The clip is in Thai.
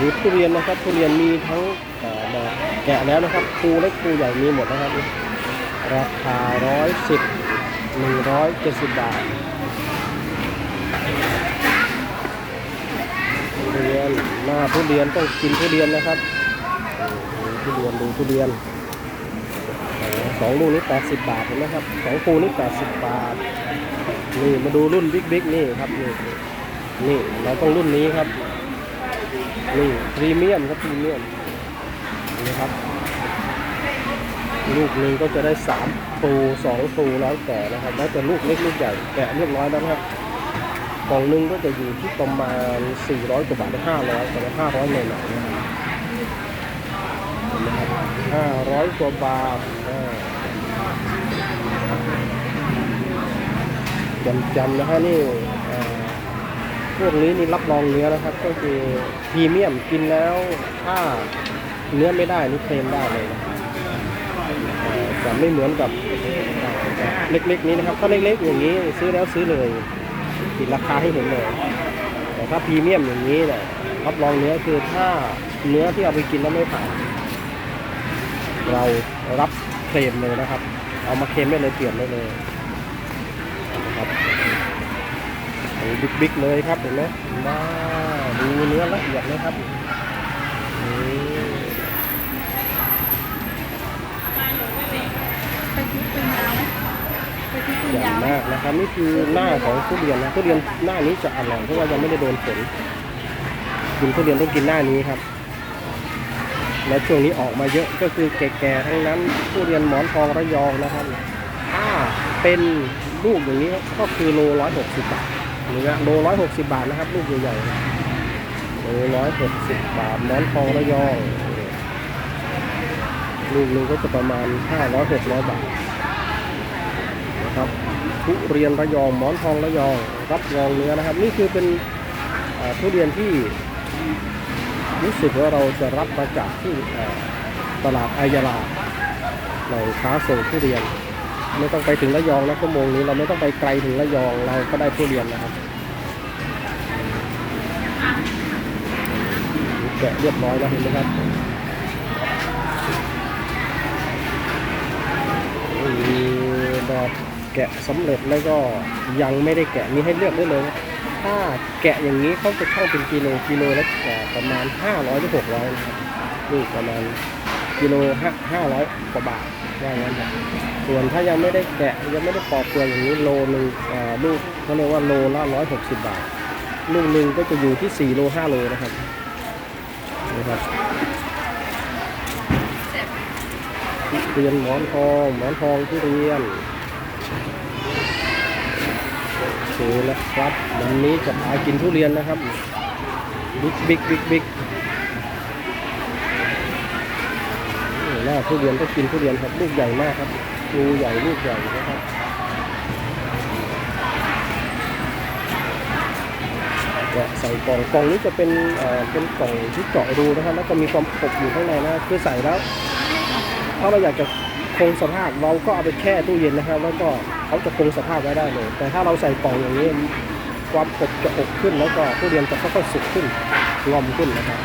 มีทุเรียนนะครับทุเรียนมีทั้งเอ่อแบบแกะแล้วนะครับภูเล็กภูใหญ่มีหมดนะครับ ราคาร้อยสิบหนึ่งร้อยเจ็ดสิบบาททุเรียนหน้าทุเรียนต้องกินทุเรียนนะครับดูทุเรียนดูทุเรียนสองลูกนี้แปดสิบบาทเห็นไหมครับสองภูนี้แปดสิบบาทนี่มาดูรุ่นบิ๊กบิ๊กนี่ครับนี่นี่เราต้องรุ่นนี้ครับ นี่พรีเมียมครับพรีเมียมนี่ครับ ลูกหนึ่งก็จะได้สามปูสองปูแล้วแต่นะครับ แล้วแต่ลูกเล็กลูกใหญ่แกะเรียบร้อยแล้วนะครับกล่องหนึ่งก็จะอยู่ที่ประมาณ 400 กว่าบาทถึง500แต่ว่า500หน่อยๆนะครับห็นไหมครับ500 กว่าบาทอ่าจำๆนะฮะนี่ พวกนี้นี่รับรองเนื้อนะครับ ก็คือพรีเมียมกินแล้วถ้าเนื้อไม่ได้นี่เคลมได้เลยนะครับเอ่อจะไม่เหมือนกับเล็กๆนี้นะครับ ถ้าเล็กๆอย่างนี้ซื้อแล้วซื้อเลยติดราคาให้เห็นเลย แต่ถ้าพรีเมียมอย่างนี้เนี่ยรับรองเนื้อคือถ้าเนื้อที่เอาไปกินแล้วไม่ผ่านเรารับเคลมเลยนะครับ เอามาเคลมได้เลยเปลี่ยนได้เลย บิ๊กๆเลยครับเห็นไหมว้าวดูเนื้อละเอียดเลยครับเป็นยาวไหมไปคิดเป็นใหญ่ยาวไหมมากนะครับนี่คือหน้าของทุเรียนนะทุเรียนหน้านี้จะอร่อยเพราะว่ายังไม่ได้โดนฝนกินทุเรียนต้องกินหน้านี้ครับ และช่วงนี้ออกมาเยอะก็คือแก่ๆทั้งนั้นทุเรียนหมอนทองระยองนะครับถ้าเป็นลูกอย่างนี้ก็คือโลร้อยหกสิบบาท หรือโลร้อยหกสิบาทนะครับ ลูกใหญ่ๆโลร้อยหกสิบบาทหมอนทองระยองลูกหนึงก็จะประมาณห้าร้อยหกร้อยบาทนะครับทุเรียนระยองหมอนทองระยอง รับรองเนื้อนะครับ นี่คือเป็นทุเรียนที่รู้สึกว่าเราจะรับมาจากที่ตลาดอายาลาในค้าส่งทุเรียน ไม่ต้องไปถึงระยองนะชั่วโมงนี้เราไม่ต้องไปไกลถึงระยองเราก็ได้ทุเรียนนะครับแกะเรียบร้อยแล้วเห็นไหมครับมีแบบแกะสำเร็จแล้วก็ยังไม่ได้แกะมีให้เลือกได้เลยนะถ้าแกะอย่างนี้เขาจะเข้าเป็นกิโลกิโลละประมาณ500ถึง600นะครับนี่ประมาณ กิโลห้าห้าร้อยกว่าบาทว่างั้นนะส่วนถ้ายังไม่ได้แกะยังไม่ได้ปอกเปลือกอย่างนี้โลหนึ่งลูกเขาเรียกว่าโลละ160บบาท ลูกหนึ่งก็จะอยู่ที่4โล5โลนะครับนะครับทุเรียนหมอนทองหมอนทองทุเรียนโอเคแล้วครับวันนี้จะพากินทุเรียนนะครับบิ๊กบิ๊กบิ๊กบิ๊ก หน้าทุเรียนก็กินทุเรียนครับลูกใหญ่มากครับลูกใหญ่ลูกใหญ่นะครับแกะใส่กล่องกล่องนี้จะเป็นเอ่อเป็นกล่องที่เจาะรูนะครับ แล้วก็มีความขบอยู่ข้างในนะคือใส่แล้วถ้าเราอยากจะคงสภาพเราก็เอาไปแช่ตู้เย็นนะครับ แล้วก็เขาจะคงสภาพไว้ได้เลย แต่ถ้าเราใส่กล่องอย่างนี้ความขบจะอบขึ้นแล้วก็ทุเรียนจะค่อยๆสุกขึ้นงอมขึ้นนะครับ